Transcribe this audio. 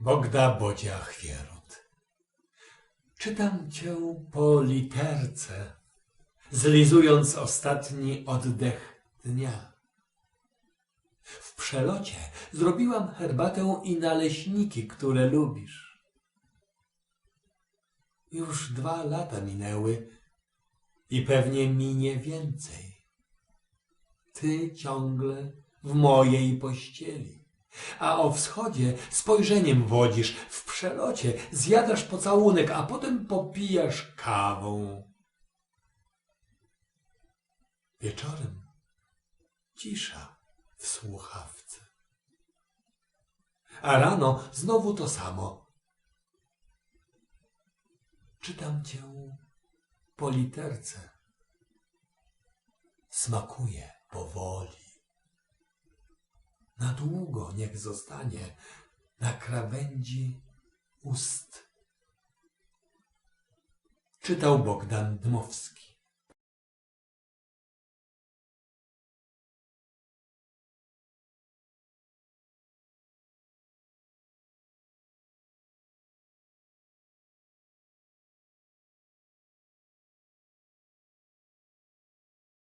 Bogda Bodzia Chwierut. Czytam cię po literce, zlizując ostatni oddech dnia. W przelocie zrobiłam herbatę i naleśniki, które lubisz. Już dwa lata minęły i pewnie minie więcej. Ty ciągle w mojej pościeli a o wschodzie spojrzeniem wodzisz, w przelocie zjadasz pocałunek, a potem popijasz kawą. Wieczorem cisza w słuchawce. A rano znowu to samo. Czytam cię po literce. Smakuje powoli na długo niech zostanie na krawędzi ust. Czytał Bogdan Dmowski.